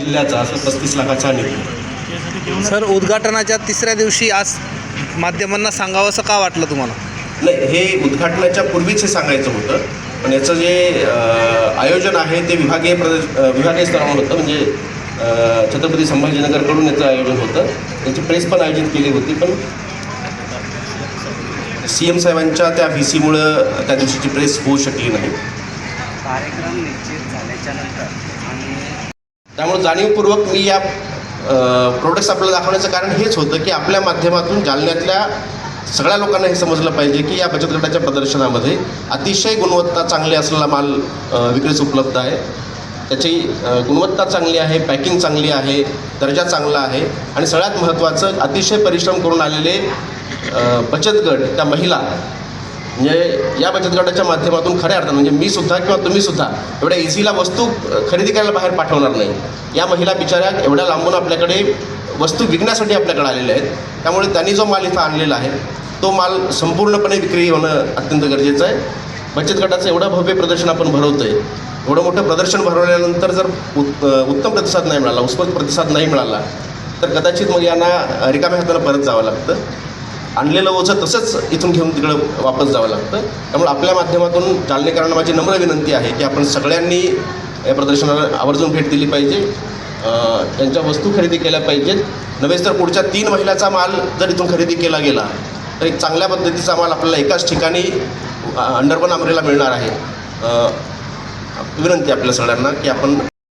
जिल्ह्याचा असं पस्तीस लाखाचा निधी सर उद्घाटनाच्या तिसऱ्या दिवशी आज माध्यमांना सांगावंसं का वाटलं तुम्हाला? नाही हे उद्घाटनाच्या पूर्वीच हे सांगायचं होतं. पण याचं जे आयोजन आहे ते विभागीय प्रदेश विभागीय स्तरावर होतं. म्हणजे छत्रपती संभाजीनगरकडून याचं आयोजन होतं. त्याची प्रेस पण आयोजित केली होती. पण सी एम साहेबांच्या त्या व्ही सीमुळं त्या दिवशीची प्रेस होऊ शकली नाही. कार्यक्रम निश्चित झाल्याच्यानंतर आणि त्यामुळे जाणीवपूर्वक मी या प्रोडक्ट्स आपल्याला दाखवण्याचं कारण हेच होतं की आपल्या माध्यमातून जालन्यातल्या सगळ्या लोकांना हे समजलं पाहिजे की या बचत गटाच्या प्रदर्शनामध्ये अतिशय गुणवत्ता चांगली असलेला माल विक्रीस उपलब्ध आहे. त्याची गुणवत्ता चांगली आहे पॅकिंग चांगली आहे दर्जा चांगला आहे आणि सगळ्यात महत्त्वाचं अतिशय परिश्रम करून आलेले बचत गट त्या महिला म्हणजे या बचत गटाच्या माध्यमातून खऱ्या अर्थानं म्हणजे मी सुद्धा किंवा तुम्ही सुद्धा एवढ्या इझीला वस्तू खरेदी करायला बाहेर पाठवणार नाही. या महिला बिचाऱ्या एवढ्या लांबून आपल्याकडे वस्तू विकण्यासाठी आपल्याकडे आलेल्या आहेत. त्यामुळे त्यांनी जो माल इथं आणलेला आहे तो माल संपूर्णपणे विक्री होणं अत्यंत गरजेचं आहे. बचत गटाचं एवढं भव्य प्रदर्शन आपण भरवतो आहे एवढं मोठं प्रदर्शन भरवल्यानंतर जर उत् उत्तम प्रतिसाद नाही मिळाला उत्स्फूर्त प्रतिसाद नाही मिळाला तर कदाचित मग यांना रिकाम्या हाताला परत जावं लागतं. आणलेलं ओझं तसंच इथून घेऊन तिकडं वापस जावं लागतं. त्यामुळे आपल्या माध्यमातून जालनेकरांना माझी नम्र विनंती आहे की आपण सगळ्यांनी या प्रदर्शनाला आवर्जून भेट दिली पाहिजे. त्यांच्या वस्तू खरेदी केल्या पाहिजेत. नव्हेच तर पुढच्या तीन महिन्याचा माल जर इथून खरेदी केला गेला तर एक चांगल्या पद्धतीचा माल आपल्याला एकाच ठिकाणी अंडरपन आमरेला मिळणार आहे. विनंती आपल्या सगळ्यांना की आपण